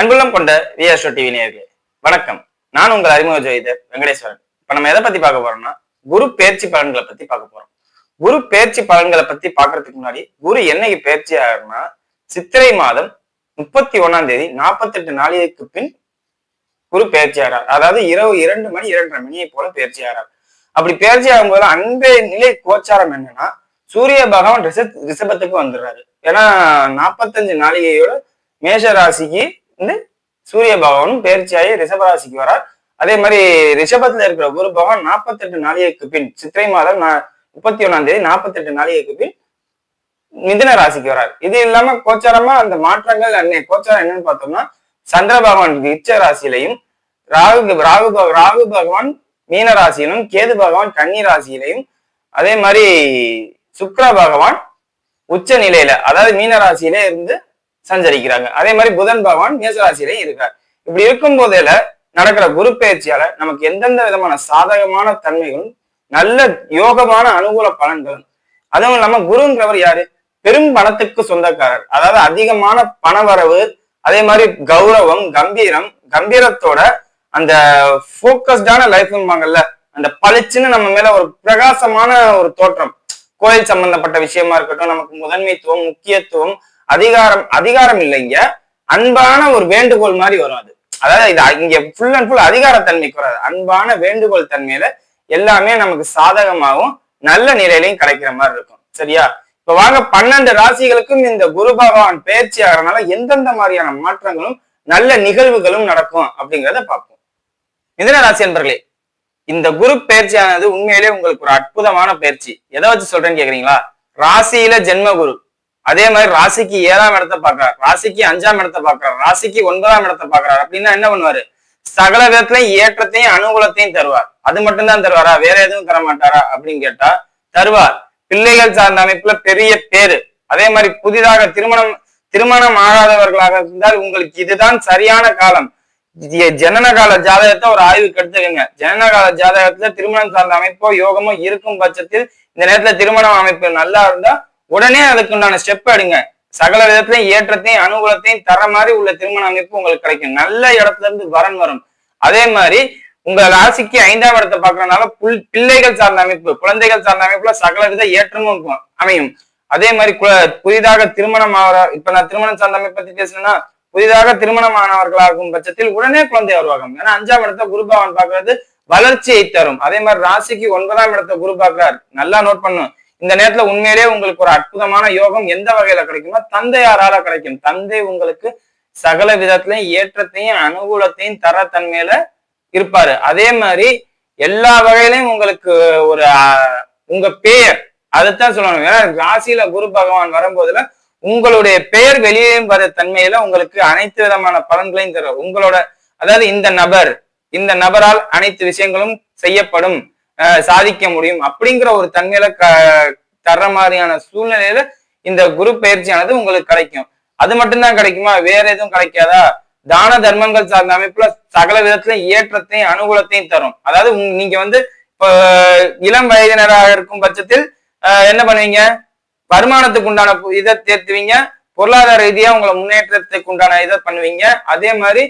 அன்புள்ளம் கொண்ட VSO TV நேர்களே வணக்கம். நான் உங்கள் அறிமுக ஜோதிடர் வெங்கடேஸ்வரன். இப்ப நம்ம எதை பத்தி பார்க்க போறோம்னா குரு பேர்ச்சி பலன்களை பத்தி பார்க்க போறோம். குரு பேர்ச்சி பலன்களை பத்தி பார்க்கறதுக்கு முன்னாடி குரு என்னைக்கு பேர்ச்சி ஆகும்னா சித்திரை மாதம் முப்பத்தி ஒன்னாம் தேதி நாற்பத்தெட்டு நாளைக்கு பின் குரு பேர்ச்சி ஆகிறார். அதாவது இரவு இரண்டு மணி இரண்டரை மணியை போல பேர்ச்சி ஆகிறார். அப்படி பேர்ச்சி ஆகும்போது அன்றைய நிலை கோச்சாரம் என்னன்னா சூரிய பகவான் ரிசப் ரிஷபத்துக்கு வந்துடுறாரு. ஏன்னா நாற்பத்தஞ்சு நாளிகையோட மேஷ ராசிக்கு வந்து சூரிய பகவானும் பேர்ச்சியாகி ரிஷப ராசிக்கு வரார். அதே மாதிரி ரிஷபத்துல இருக்கிற குரு பகவான் நாற்பத்தெட்டு நாளிகைக்கு பின் சித்திரை மாதம் முப்பத்தி ஒன்னாம் தேதி நாற்பத்தெட்டு நாளிகைக்கு பின் மிதுன ராசிக்கு வரார். இது இல்லாம கோச்சாரமா அந்த மாற்றங்கள் அன்னை கோச்சாரம் என்னன்னு பார்த்தோம்னா சந்திர பகவான் இச்ச ராசியிலையும் ராகு ராகு ராகு பகவான் மீன ராசியிலும் கேது பகவான் கன்னி ராசியிலையும் அதே மாதிரி சுக்ர பகவான் உச்ச நிலையில அதாவது மீன ராசியிலே இருந்து சஞ்சரிக்கிறாங்க. அதே மாதிரி புதன் பகவான் மேச இருக்கார். இப்படி இருக்கும் போதேல நடக்கிற குரு பயிற்சியால நமக்கு எந்தெந்த விதமான சாதகமான தன்மைகளும் நல்ல யோகமான அனுகூல பலன்களும் அதுவும் இல்லாம குருங்கிறவர் யாரு? பெரும் பணத்துக்கு சொந்தக்காரர். அதாவது அதிகமான பணவரவு அதே மாதிரி கௌரவம் கம்பீரம் கம்பீரத்தோட அந்த போக்கஸ்டான லைஃப்ம்பாங்கல்ல அந்த பளிச்சுன்னு நம்ம மேல ஒரு பிரகாசமான ஒரு தோற்றம். கோயில் சம்பந்தப்பட்ட விஷயமா இருக்கட்டும் நமக்கு முதன்மைத்துவம் முக்கியத்துவம் அதிகாரம் அதிகாரம் இல்லைங்க. அன்பான ஒரு வேண்டுகோள் மாதிரி வரும் அது. அதாவது இது இங்க ஃபுல் அண்ட் ஃபுல் அதிகாரத்தன்மைக்கு வராது அன்பான வேண்டுகோள் தன்மையில எல்லாமே நமக்கு சாதகமாகவும் நல்ல நிலையிலையும் கிடைக்கிற மாதிரி இருக்கும். சரியா? இப்ப வாங்க பன்னெண்டு ராசிகளுக்கும் இந்த குரு பகவான் பயிற்சி ஆகிறனால எந்தெந்த மாதிரியான மாற்றங்களும் நல்ல நிகழ்வுகளும் நடக்கும் அப்படிங்கிறத பார்ப்போம். மிதன ராசி என்பர்களே இந்த குரு பயிற்சியானது உண்மையிலே உங்களுக்கு ஒரு அற்புதமான பயிற்சி. எதை வச்சு சொல்றேன்னு கேக்குறீங்களா? ராசியில ஜென்ம குரு அதே மாதிரி ராசிக்கு ஏழாம் இடத்தை பாக்குறாரு ராசிக்கு அஞ்சாம் இடத்தை பாக்குறாரு ராசிக்கு ஒன்பதாம் இடத்தை பாக்குறாரு அப்படின்னா என்ன பண்ணுவாரு? சகல விதத்திலையும் ஏற்றத்தையும் அனுகூலத்தையும் தருவார். அது மட்டும்தான் தருவாரா? வேற எதுவும் தர மாட்டாரா? அப்படின்னு கேட்டா தருவார். பிள்ளைகள் சார்ந்த அமைப்புல பெரிய பேரு. அதே மாதிரி புதிதாக திருமணம் திருமணம் ஆகாதவர்களாக இருந்தால் உங்களுக்கு இதுதான் சரியான காலம். ஜனனகால ஜனன கால ஜாதகத்தை ஒரு ஆய்வுக்கு எடுத்துக்கங்க. ஜனன கால ஜாதகத்துல திருமணம் சார்ந்த அமைப்போ யோகமோ இருக்கும் பட்சத்தில் இந்த நேரத்துல திருமணம் அமைப்பு நல்லா இருந்தா உடனே அதுக்குண்டான ஸ்டெப் எடுங்க. சகல விதத்திலையும் ஏற்றத்தையும் அனுகூலத்தையும் தர மாதிரி உள்ள திருமண அமைப்பு உங்களுக்கு கிடைக்கும். நல்ல இடத்துல இருந்து வரன் வரும். அதே மாதிரி உங்க ராசிக்கு ஐந்தாம் இடத்தை பாக்குறதுனால புல் பிள்ளைகள் சார்ந்த அமைப்பு குழந்தைகள் சார்ந்த அமைப்புல சகல வித ஏற்றமும் அமையும். அதே மாதிரி கு- புதிதாக திருமணம் ஆகிற இப்ப நான் திருமணம் சார்ந்த அமைப்பை பத்தி பேசுனேன்னா புதிதாக திருமணமானவர்களாகும் பட்சத்தில் உடனே குழந்தை உருவாகும். ஏன்னா அஞ்சாம் இடத்தை குரு பகவான் பாக்குறது வளர்ச்சியை தரும். அதே மாதிரி ராசிக்கு ஒன்பதாம் இடத்தை குரு பாக்குறாரு நல்லா நோட் பண்ணும் இந்த நேரத்துல உண்மையிலேயே உங்களுக்கு ஒரு அற்புதமான யோகம் எந்த வகையில கிடைக்குமோ தந்தையாரால கிடைக்கும். தந்தை உங்களுக்கு சகல விதத்திலையும் ஏற்றத்தையும் அனுகூலத்தையும் தர தன்மையில இருப்பாரு. அதே மாதிரி எல்லா வகையிலையும் உங்களுக்கு ஒரு உங்க பெயர் அதைத்தான் சொல்லணும். ஏன்னா ராசியில குரு பகவான் வரும்போதுல உங்களுடைய பெயர் வெளியே வர தன்மையில உங்களுக்கு அனைத்து விதமான பலன்களையும் தரும் உங்களோட அதாவது இந்த நபர் இந்த நபரால் அனைத்து விஷயங்களும் செய்யப்படும். சாதிக்க முடியும் அப்படிங்கிற ஒரு தன்மையில க தர்ற மாதிரியான சூழ்நிலையில இந்த குரு பயிற்சியானது உங்களுக்கு கிடைக்கும். அது மட்டும்தான் கிடைக்குமா? வேற எதுவும் கிடைக்காதா? தான தர்மங்கள் சார்ந்த அமைப்புல சகல விதத்துல ஏற்றத்தையும் அனுகூலத்தையும் தரும். அதாவது நீங்க வந்து இப்போ இளம் வயதினராக இருக்கும் பட்சத்தில் என்ன பண்ணுவீங்க? வருமானத்துக்கு உண்டான இதை தேர்த்துவீங்க. பொருளாதார ரீதியா உங்களை முன்னேற்றத்துக்கு உண்டான இதை பண்ணுவீங்க. அதே மாதிரி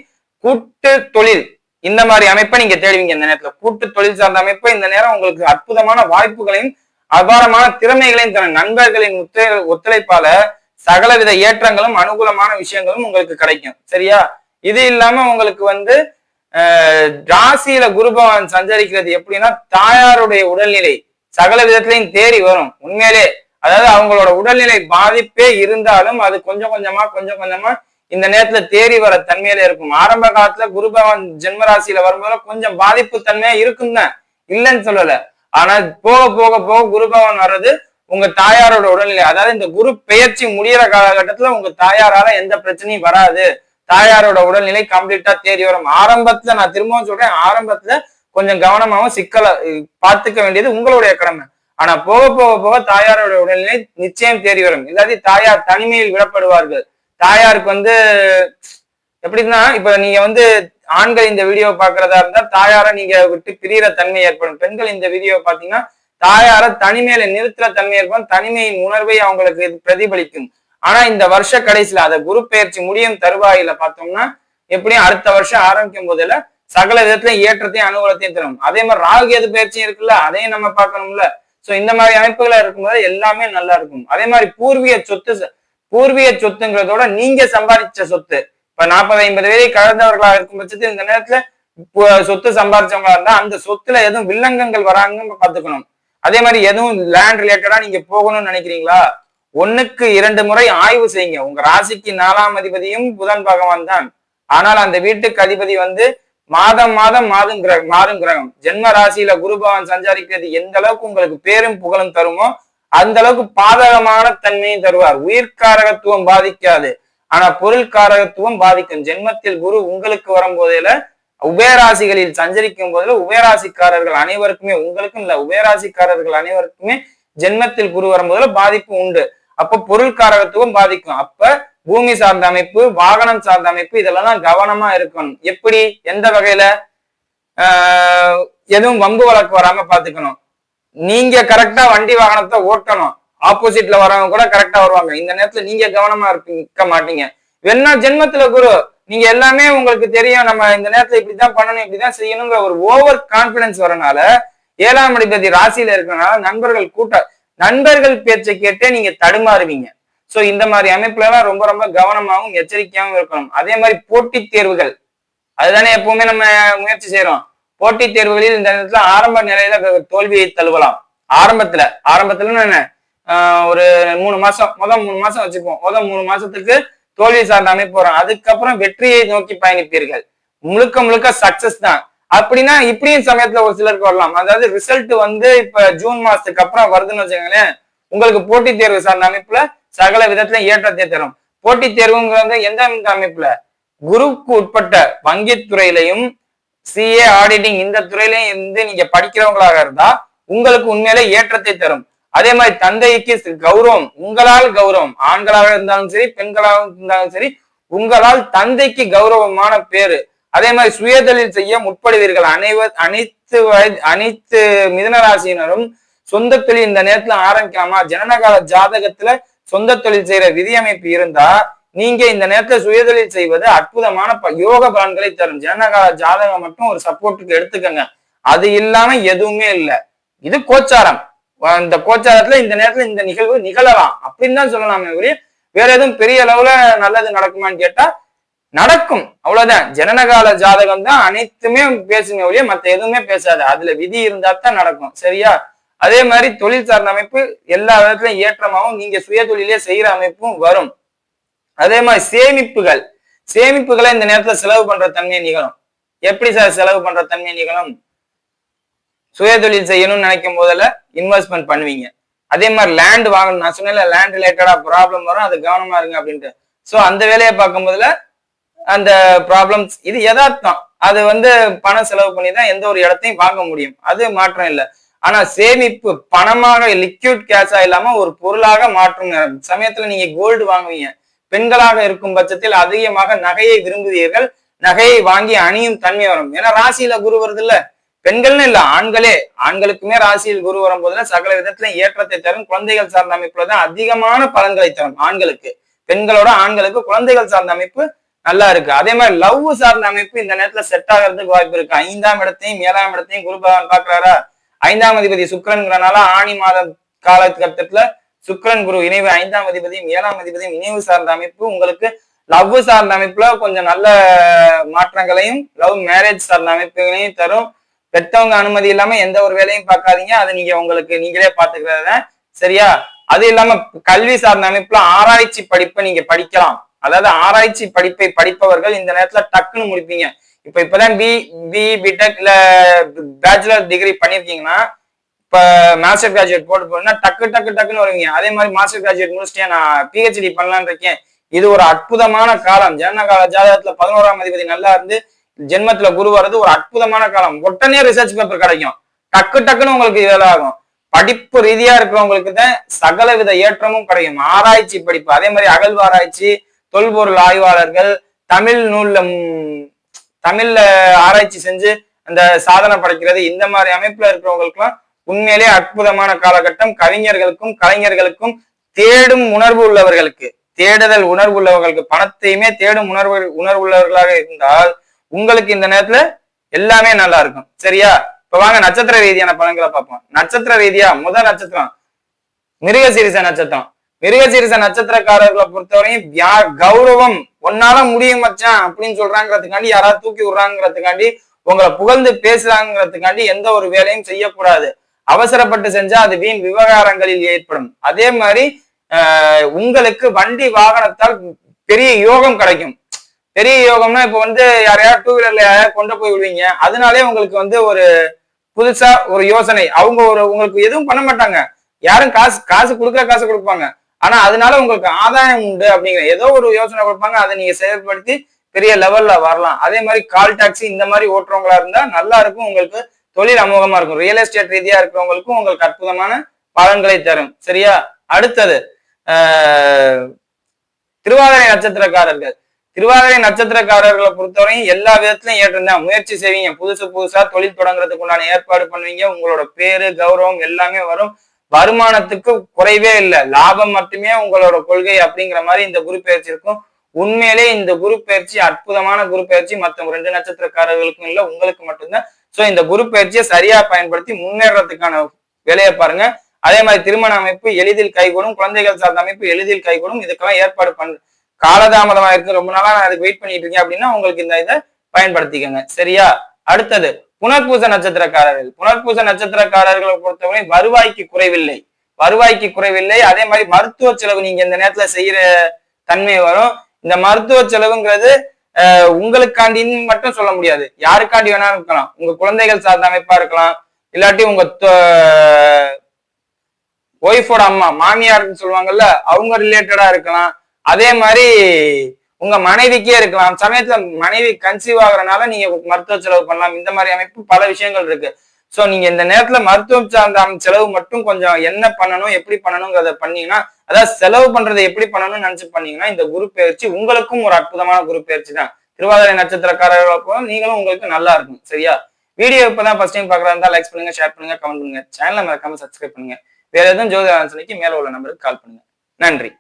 கூட்டு தொழில் இந்த மாதிரி அமைப்பை நீங்க தேடுவீங்க. இந்த நேரத்துல கூட்டு தொழில் சார்ந்த அமைப்பு இந்த நேரம் உங்களுக்கு அற்புதமான வாய்ப்புகளையும் அபாரமான திறமைகளையும் தரும். நண்பர்களின் ஒத்து ஒத்துழைப்பால சகலவித ஏற்றங்களும் அனுகூலமான விஷயங்களும் உங்களுக்கு கிடைக்கும். சரியா? இது இல்லாம உங்களுக்கு வந்து ராசியில குரு பகவான் சஞ்சரிக்கிறது எப்படின்னா தாயாருடைய உடல்நிலை சகல விதத்திலையும் தேறி வரும். உண்மையிலே. அதாவது அவங்களோட உடல்நிலை பாதிப்பே இருந்தாலும் அது கொஞ்சம் கொஞ்சமா கொஞ்சம் கொஞ்சமா இந்த நேரத்துல தேறி வர தன்மையில இருக்கும். ஆரம்ப காலத்துல குரு பகவான் ஜென்ம ராசியில வரும்போது கொஞ்சம் பாதிப்பு தன்மையா இருக்கும் தான் இல்லைன்னு சொல்லல. ஆனா போக போக போக குரு பகவான் வர்றது உங்க தாயாரோட உடல்நிலை. அதாவது இந்த குரு பெயர்ச்சி முடியிற காலகட்டத்துல உங்க தாயாரால எந்த பிரச்சனையும் வராது. தாயாரோட உடல்நிலை கம்ப்ளீட்டா தேறி வரும். ஆரம்பத்துல நான் திரும்பவும் சொல்றேன் ஆரம்பத்துல கொஞ்சம் கவனமாகவும் சிக்கலை பார்த்துக்க வேண்டியது உங்களுடைய கடமை. ஆனா போக போக போக தாயாரோட உடல்நிலை நிச்சயம் தேறி வரும். இல்லாட்டி தாயார் தனிமையில் விடப்படுவார்கள். தாயாருக்கு வந்து எப்படின்னா இப்ப நீங்க வந்து ஆண்கள் இந்த வீடியோ பாக்குறதா இருந்தா தாயார நீங்க விட்டு பிரியற தன்மை ஏற்படும். பெண்கள் இந்த வீடியோ பாத்தீங்கன்னா தாயார தனிமையில நிறுத்துற தன்மை ஏற்படும். தனிமையின் உணர்வை அவங்களுக்கு பிரதிபலிக்கும். ஆனா இந்த வருஷ கடைசியில அத குரு பெயர்ச்சி முடியும் தருவாயில பார்த்தோம்னா எப்படியும் அடுத்த வருஷம் ஆரம்பிக்கும் போதுல சகல விதத்திலையும் ஏற்றத்தையும் அனுகூலத்தையும் தரும். அதே மாதிரி ராகு கேது பயிற்சியும் இருக்குல்ல அதையும் நம்ம பார்க்கணும்ல. சோ இந்த மாதிரி அமைப்புகளை இருக்கும்போது எல்லாமே நல்லா இருக்கும். அதே மாதிரி பூர்வீக சொத்து பூர்வீக சொத்துங்கிறதோட நீங்க சம்பாதிச்ச சொத்து. இப்ப நாற்பது ஐம்பது வரை கலந்தவர்களா இருக்கும் பட்சத்தில் இந்த நேரத்துல சொத்து சம்பாதிச்சவங்களா இருந்தா அந்த சொத்துல எதுவும் வில்லங்கங்கள் வராங்கன்னு பாத்துக்கணும் அதே மாதிரி எதுவும் லேண்ட் ரிலேட்டடா நீங்க போகணும்னு நினைக்கிறீங்களா? ஒண்ணுக்கு இரண்டு முறை ஆய்வு செய்யுங்க. உங்க ராசிக்கு நாலாம் அதிபதியும் புதன் பகவான் தான். ஆனால் அந்த வீட்டுக்கு அதிபதி வந்து மாதம் மாதம் மாதம் கிரகம் மாறும் கிரகம். ஜென்ம ராசியில குரு பகவான் சஞ்சாரிக்கிறது எந்த அளவுக்கு உங்களுக்கு பேரும் புகழும் தருமோ அந்த அளவுக்கு பாதகமான தன்மையும் தருவார். உயிர்காரகத்துவம் பாதிக்காது. ஆனா பொருள் காரகத்துவம் பாதிக்கும். ஜென்மத்தில் குரு உங்களுக்கு வரும்போதில உபயராசிகளில் சஞ்சரிக்கும் போதுல உபயராசிக்காரர்கள் அனைவருக்குமே உங்களுக்கும் இல்ல உபயராசிக்காரர்கள் அனைவருக்குமே ஜென்மத்தில் குரு வரும்போதுல பாதிப்பு உண்டு. அப்ப பொருள் காரகத்துவம் பாதிக்கும். அப்ப பூமி சார்ந்த அமைப்பு வாகனம் சார்ந்த அமைப்பு இதெல்லாம் தான் கவனமா இருக்கணும். எப்படி? எந்த வகையில? ஆஹ் எதுவும் வம்பு வழக்கு வராம பாத்துக்கணும். நீங்க கரெக்டா வண்டி வாகனத்தை ஓட்டணும். ஆப்போசிட்ல வரவங்க கூட கரெக்டா வருவாங்க. இந்த நேரத்துல நீங்க கவனமா இருக்க மாட்டீங்க. வேணா ஜென்மத்துல குரு நீங்க எல்லாமே உங்களுக்கு தெரியும். நம்ம இந்த நேரத்துல இப்படிதான் பண்ணணும் இப்படிதான் செய்யணுங்கிற ஒரு ஓவர் கான்பிடன்ஸ் வரனால ஏழாம் அடிபதி ராசியில இருக்கிறனால நண்பர்கள் கூட்ட நண்பர்கள் பேச்சை கேட்டே நீங்க தடுமாறுவீங்க. சோ இந்த மாதிரி அமைப்புல எல்லாம் ரொம்ப ரொம்ப கவனமாகவும் எச்சரிக்கையாகவும் இருக்கணும். அதே மாதிரி போட்டித் தேர்வுகள். அதுதானே எப்பவுமே நம்ம முயற்சி செய்யறோம் போட்டித் தேர்வுகளில் இந்த நேரத்துல ஆரம்ப நிலையில தோல்வியை தழுவலாம். ஆரம்பத்துல ஆரம்பத்துல என்ன? ஆஹ் ஒரு மூணு மாசம் முதல் மூணு மாசம் வச்சுப்போம். முதல் மூணு மாசத்துக்கு தோல்வி சார்ந்த அமைப்பு வரும். அதுக்கப்புறம் வெற்றியை நோக்கி பயணிப்பீர்கள். முழுக்க முழுக்க சக்சஸ் தான். அப்படின்னா இப்படியும் சமயத்துல ஒரு சிலருக்கு வரலாம். அதாவது ரிசல்ட் வந்து இப்ப ஜூன் மாசத்துக்கு அப்புறம் வருதுன்னு வச்சுக்கோங்களேன். உங்களுக்கு போட்டித் தேர்வு சார்ந்த அமைப்புல சகல விதத்துல ஏற்றத்தை தரும். போட்டித் தேர்வுங்கிறது எந்த எந்த அமைப்புல? குருவுக்கு உட்பட்ட வங்கித் துறையிலையும் சிஏ ஆடிட்டிங் இந்த துறையிலையும் இருந்து நீங்க படிக்கிறவங்களாக இருந்தா உங்களுக்கு உண்மையிலே ஏற்றத்தை தரும். அதே மாதிரி தந்தைக்கு கௌரவம் உங்களால் கௌரவம் ஆண்களாக இருந்தாலும் சரி பெண்களாக இருந்தாலும் சரி உங்களால் தந்தைக்கு கௌரவமான பேரு. அதே மாதிரி சுயதொழில் செய்ய முற்படுவீர்கள். அனைவர் அனைத்து வயது அனைத்து மிதனராசியினரும் சொந்த தொழில் இந்த நேரத்துல ஆரம்பிக்கலாமா? ஜனனகால ஜாதகத்துல சொந்த தொழில் செய்யற விதியமைப்பு இருந்தா நீங்க இந்த நேரத்துல சுயதொழில் செய்வது அற்புதமான ப- யோக பலன்களை தரும். ஜனனகால ஜாதகம் மட்டும் ஒரு சப்போர்ட்டுக்கு எடுத்துக்கங்க. அது இல்லாம எதுவுமே இல்ல. இது கோச்சாரம். இந்த கோச்சாரத்துல இந்த நேரத்துல இந்த நிகழ்வு நிகழலாம். அப்படின்னு தான் சொல்லலாமே ஒழிய வேற எதுவும் பெரிய அளவுல நல்லது நடக்குமான்னு கேட்டா நடக்கும். அவ்வளவுதான். ஜனனகால ஜாதகம் தான் அனைத்துமே பேசுங்க ஒழிய மத்த எதுவுமே பேசாது. அதுல விதி இருந்தா தான் நடக்கும். சரியா? அதே மாதிரி தொழில் சார்ந்த அமைப்பு எல்லா விதத்துலயும் ஏற்றமாகவும் நீங்க சுய தொழிலே செய்யற அமைப்பும் வரும். அதே மாதிரி சேமிப்புகள். சேமிப்புகளை இந்த நேரத்துல செலவு பண்ற தன்மை நிகழும் எப்படி சார் செலவு பண்ற தன்மை நிகழும் சுயதொழில் செய்யணும்னு நினைக்கும் போதில் இன்வெஸ்ட்மெண்ட் பண்ணுவீங்க. அதே மாதிரி லேண்ட் வாங்கணும். நான் சொன்னேன்ல லேண்ட் ரிலேட்டடா ப்ராப்ளம் வரும். அது கவனமா இருங்க அப்படின்ட்டு. ஸோ அந்த வேலையை பார்க்கும் போதுல அந்த ப்ராப்ளம்ஸ் இது யதார்த்தம். அது வந்து பணம் செலவு பண்ணி தான் எந்த ஒரு இடத்தையும் வாங்க முடியும். அது மாற்றம் இல்லை. ஆனா சேமிப்பு பணமாக லிக்யூட் கேஷா இல்லாம ஒரு பொருளாக மாற்றும் சமயத்துல நீங்க கோல்டு வாங்குவீங்க. பெண்களாக இருக்கும் பட்சத்தில் அதிகமாக நகையை விரும்புவீர்கள். நகையை வாங்கி அணியும் தன்மை வரும். ஏன்னா ராசியில குரு வருது இல்ல பெண்கள்னு இல்ல ஆண்களே. ஆண்களுக்குமே ராசியில் குரு வரும் போதுல சகல விதத்துல ஏற்றத்தை தரும். குழந்தைகள் சார்ந்த அமைப்புல தான் அதிகமான பலன்களை தரும் ஆண்களுக்கு. பெண்களோட ஆண்களுக்கு குழந்தைகள் சார்ந்த அமைப்பு நல்லா இருக்கு. அதே மாதிரி லவ் சார்ந்த அமைப்பு இந்த நேரத்துல செட் ஆகிறதுக்கு வாய்ப்பு இருக்கு. ஐந்தாம் இடத்தையும் ஏழாம் இடத்தையும் குரு பகவான் பாக்குறாரா ஐந்தாம் அதிபதி சுக்கிரன்கிறனால ஆணி மாத காலகட்டத்துல சுக்ரன் குரு இணைவு ஐந்தாம் அதிபதியும் ஏழாம் அதிபதியும் இணைவு சார்ந்த அமைப்பு. உங்களுக்கு லவ் சார்ந்த அமைப்புல கொஞ்சம் நல்ல மாற்றங்களையும் லவ் மேரேஜ் சார்ந்த அமைப்புகளையும் தரும். பெற்றவங்க அனுமதி இல்லாம எந்த ஒரு வேலையும் பார்க்காதீங்க. அது நீங்க உங்களுக்கு நீங்களே பாத்துக்கிறத சரியா? அது இல்லாம கல்வி சார்ந்த அமைப்புல ஆராய்ச்சி படிப்பை நீங்க படிக்கலாம். அதாவது ஆராய்ச்சி படிப்பை படிப்பவர்கள் இந்த நேரத்துல டக்குன்னு முடிப்பீங்க. இப்ப இப்பதான் பி பி பிடெக் இல்ல பேச்சுலர் டிகிரி பண்ணிருக்கீங்கன்னா இப்போ மாஸ்டர் கிராஜுவேட் போட்டு போனா டக்கு டக்கு டக்குன்னு வருவீங்க. அதே மாதிரி மாஸ்டர் கிராஜுவேட் முடிச்சுட்டே நான் பிஹெச்டி பண்ணலாம்னு இருக்கேன். இது ஒரு அற்புதமான காலம். ஜனனகால ஜாதகத்துல பதினோராம் அதிபதி நல்லா இருந்து ஜென்மத்துல குரு வர்றது ஒரு அற்புதமான காலம். உடனே ரிசர்ச் பேப்பர் கிடைக்கும். டக்கு டக்குன்னு உங்களுக்கு வேலை ஆகும். படிப்பு ரீதியா இருக்கிறவங்களுக்கு தான் சகல வித ஏற்றமும் கிடைக்கும். ஆராய்ச்சி படிப்பு. அதே மாதிரி அகழ்வாராய்ச்சி தொல்பொருள் ஆய்வாளர்கள் தமிழ் நூல்ல தமிழ்ல ஆராய்ச்சி செஞ்சு அந்த சாதனை படைக்கிறது இந்த மாதிரி அமைப்புல இருக்கிறவங்களுக்குலாம் உண்மையிலே அற்புதமான காலகட்டம். கவிஞர்களுக்கும் கலைஞர்களுக்கும் தேடும் உணர்வு உள்ளவர்களுக்கு தேடுதல் உணர்வு உள்ளவர்களுக்கு பணத்தையுமே தேடும் உணர்வு உணர்வு உள்ளவர்களாக இருந்தால் உங்களுக்கு இந்த நேரத்துல எல்லாமே நல்லா இருக்கும். சரியா? இப்ப வாங்க நட்சத்திர ரீதியான பலன்களை பார்ப்போம். நட்சத்திர ரீதியா முதல் நட்சத்திரம். மிருகசீரிச நட்சத்திரம். மிருகசீரிச நட்சத்திரக்காரர்களை பொறுத்தவரையும் யா- கௌரவம். உன்னால முடியும் மச்சான் அப்படின்னு சொல்றாங்கிறதுக்காண்டி யாராவது தூக்கி விடுறாங்கிறதுக்காண்டி உங்களை புகழ்ந்து பேசுறாங்கிறதுக்காண்டி எந்த ஒரு வேலையும் செய்யக்கூடாது. அவசரப்பட்டு செஞ்சா அது வீண் விவகாரங்களில் ஏற்படும். அதே மாதிரி உங்களுக்கு வண்டி வாகனத்தால் பெரிய யோகம் கிடைக்கும். பெரிய யோகம்னா இப்ப வந்து யாரையாவது டூ வீலர்ல யாரையா கொண்டு போய் விடுவீங்க. அதனாலே உங்களுக்கு வந்து ஒரு புதுசா ஒரு யோசனை. அவங்க ஒரு உங்களுக்கு எதுவும் பண்ண மாட்டாங்க. யாரும் காசு காசு கொடுக்குற காசு கொடுப்பாங்க. ஆனா அதனால உங்களுக்கு ஆதாயம் உண்டு அப்படிங்கிற ஏதோ ஒரு யோசனை கொடுப்பாங்க. அதை நீங்க செயல்படுத்தி பெரிய லெவல்ல வரலாம். அதே மாதிரி கால் டாக்ஸி இந்த மாதிரி ஓட்டுறவங்களா இருந்தா நல்லா இருக்கும். உங்களுக்கு தொழில் அமோகமா இருக்கும். ரியல் எஸ்டேட் ரீதியா இருக்கிறவங்களுக்கும் உங்களுக்கு அற்புதமான பலன்களை தரும். சரியா? அடுத்தது ஆஹ், திருவாதிரை நட்சத்திரக்காரர்கள். திருவாதிரை நட்சத்திரக்காரர்களை பொறுத்தவரையும் எல்லா விதத்திலும் ஏற்றிருந்தா முயற்சி செய்வீங்க. புதுசு புதுசா தொழில் தொடங்குறதுக்கு உண்டான ஏற்பாடு பண்ணுவீங்க. உங்களோட பேரு கௌரவம் எல்லாமே வரும். வருமானத்துக்கு குறைவே இல்லை. லாபம் மட்டுமே உங்களோட கொள்கை அப்படிங்கிற மாதிரி இந்த குரு பயிற்சி இருக்கும். உண்மையிலே இந்த குரு பயிற்சி அற்புதமான குரு பயிற்சி. மற்ற ரெண்டு நட்சத்திரக்காரர்களுக்கும் இல்லை உங்களுக்கு மட்டும்தான். சோ இந்த குரு பயிற்சியை சரியா பயன்படுத்தி முன்னேறதுக்கான வேலையை பாருங்க. அதே மாதிரி திருமண அமைப்பு எளிதில் கைகூடும் குழந்தைகள் சார்ந்த அமைப்பு எளிதில் கைகூடும். இதுக்கெல்லாம் ஏற்பாடு பண் காலதாமதமா இருக்கு. ரொம்ப நாளா நான் அதுக்கு வெயிட் பண்ணிட்டு இருக்கேன் அப்படின்னா உங்களுக்கு இந்த இதை பயன்படுத்திக்கோங்க. சரியா? அடுத்தது புனர்பூச நட்சத்திரக்காரர்கள். புனர்பூச நட்சத்திரக்காரர்களை பொறுத்தவரை வருவாய்க்கு குறைவில்லை. வருவாய்க்கு குறைவில்லை. அதே மாதிரி மருத்துவ செலவு நீங்க இந்த நேரத்துல செய்யற தன்மை வரும். இந்த மருத்துவ செலவுங்கிறது உங்களுக்காண்டின்னு மட்டும் சொல்ல முடியாது. யாருக்காண்டி வேணாலும் இருக்கலாம். உங்க குழந்தைகள் சார்ந்த அமைப்பா இருக்கலாம். இல்லாட்டி உங்க ஒய்ஃபோட அம்மா மாமியார்னு சொல்லுவாங்கல்ல அவங்க ரிலேட்டடா இருக்கலாம். அதே மாதிரி உங்க மனைவிக்கே இருக்கலாம். சமயத்துல மனைவி கன்சீவ் ஆகுறதுனால நீங்க மருத்துவ செலவு பண்ணலாம். இந்த மாதிரி அமைப்பு பல விஷயங்கள் இருக்கு. சோ நீங்க இந்த நேரத்துல மருத்துவம் சார்ந்த செலவு மட்டும் கொஞ்சம் என்ன பண்ணணும் எப்படி பண்ணணுங்கிறத பண்ணீங்கன்னா அதாவது செலவு பண்றதை எப்படி பண்ணணும்னு நினைச்சு பண்ணீங்கன்னா இந்த குரு பயிற்சி உங்களுக்கும் ஒரு அற்புதமான குரு பயிற்சி தான். திருவாதிரை நட்சத்திரக்காரர்களுக்கும் நீங்களும் உங்களுக்கு நல்லா இருக்கும் சரியா? வீடியோ இப்பதான் ஃபர்ஸ்ட் டைம் பாக்குறதா இருந்தா லைக் பண்ணுங்க ஷேர் பண்ணுங்க கமெண்ட் பண்ணுங்க. சேனலை மறக்காம சப்ஸ்கிரைப் பண்ணுங்க. வேற எதுவும் ஜோதி ஆலோசனைக்கு மேல உள்ள நம்பருக்கு கால் பண்ணுங்க. நன்றி.